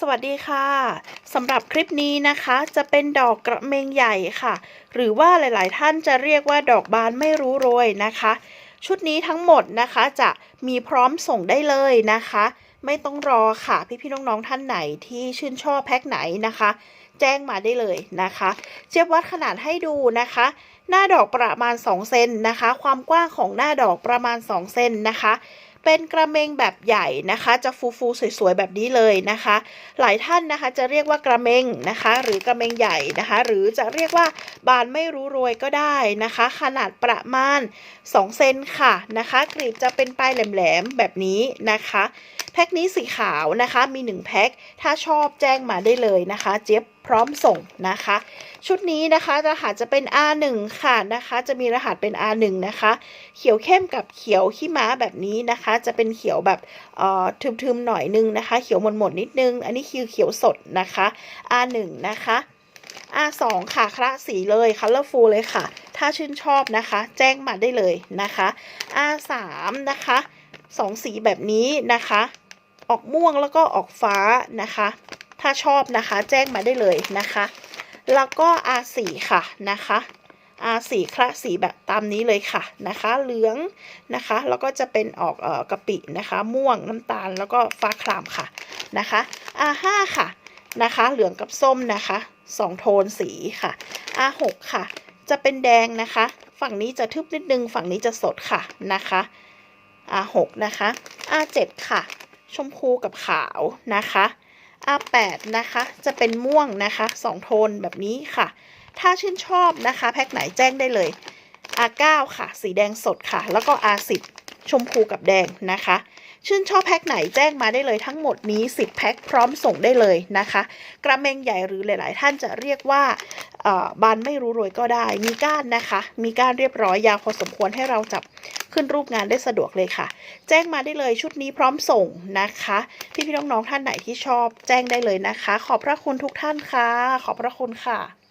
สวัสดีค่ะสำหรับคลิปนี้นะคะจะเป็นดอกกระเมงใหญ่ค่ะ หรือว่าหลายๆ ท่านจะเรียกว่าดอกบานไม่รู้โรยนะคะ ชุดนี้ทั้งหมดนะคะจะมีพร้อมส่งได้เลยนะคะ ไม่ต้องรอค่ะพี่ๆน้องๆท่านไหนที่ชื่นชอบแพ็คไหนนะคะ แจ้งมาได้เลยนะคะ เจียบวัดขนาดให้ดูนะคะ หน้าดอกประมาณ 2 เซนนะคะ ความกว้างของหน้าดอกประมาณ 2 เซนนะคะ เป็นกระเมงแบบใหญ่นะคะ จะฟูฟูๆสวยๆแบบนี้เลยนะคะ หลายท่านนะคะจะเรียกว่ากระเมงนะคะ หรือกระเมงใหญ่นะคะ หรือจะเรียกว่าบานไม่รู้รวยก็ได้นะคะ ขนาดประมาณ2เซนค่ะนะคะกรีบจะเป็นปลายแหลมๆแบบนี้นะคะ แพ็คนี้สีขาวนะคะมี 1 แพ็ค ถ้าชอบแจ้งมาได้เลยนะคะ เจี๊ยบพร้อมส่งนะคะ ชุดนี้นะคะรหัสจะเป็น R1 ค่ะนะคะ จะมีรหัสเป็น R1 นะคะ เขียวเข้มกับเขียวขี้ม้าแบบนี้นะคะ จะเป็นเขียวแบบเอ่อทึมๆหน่อยนึงนะคะ เขียวหมดๆนิดนึง อันนี้คือเขียวสดนะคะ R1 นะคะ R2 ค่ะคละสีเลย colorful เลยค่ะ ถ้าชื่นชอบนะคะ แจ้งมาได้เลยนะคะ R3 นะคะสองสีแบบนี้นะคะ ออกม่วงแล้วก็ออกฟ้านะคะ ถ้าชอบนะคะแจ้งมาได้เลยนะคะ แล้วก็ R4 ค่ะนะคะ R4 คละสีแบบตามนี้เลยค่ะนะคะ เหลืองนะคะ แล้วก็จะเป็นออกเอ่อกะปินะคะ ม่วงน้ำตาลแล้วก็ฟ้าครามค่ะนะคะ R5 ค่ะนะคะ เหลืองกับส้มนะคะสองโทนสีค่ะ R6 ค่ะ จะเป็นแดงนะคะ ฝั่งนี้จะทึบนิดนึง ฝั่งนี้จะสดค่ะนะคะ R6 นะคะ R7 ค่ะ ชมพูกับขาวนะคะ R8 นะคะจะเป็นม่วงนะคะสองโทนแบบนี้ค่ะ ถ้าชื่นชอบนะคะ แพ็คไหนแจ้งได้เลย R9 ค่ะ สีแดงสดค่ะ แล้วก็ R10 ชมพูกับแดงนะคะ ชื่นชอบแพ็คไหนแจ้งมาได้เลยทั้งหมดนี้ 10 แพ็คพร้อมส่งได้เลยนะคะ กระเมงใหญ่หรือหลาย ๆ ท่านจะเรียกว่าบานไม่รู้รวยก็ได้ มีก้านนะคะ มีก้านเรียบร้อยยาวพอสมควรให้เราจับขึ้นรูปงานได้สะดวกเลยค่ะ แจ้งมาได้เลยชุดนี้พร้อมส่งนะคะ พี่ๆน้องๆท่านไหนที่ชอบแจ้งได้เลยนะคะ ขอบพระคุณทุกท่านค่ะ ขอบพระคุณค่ะ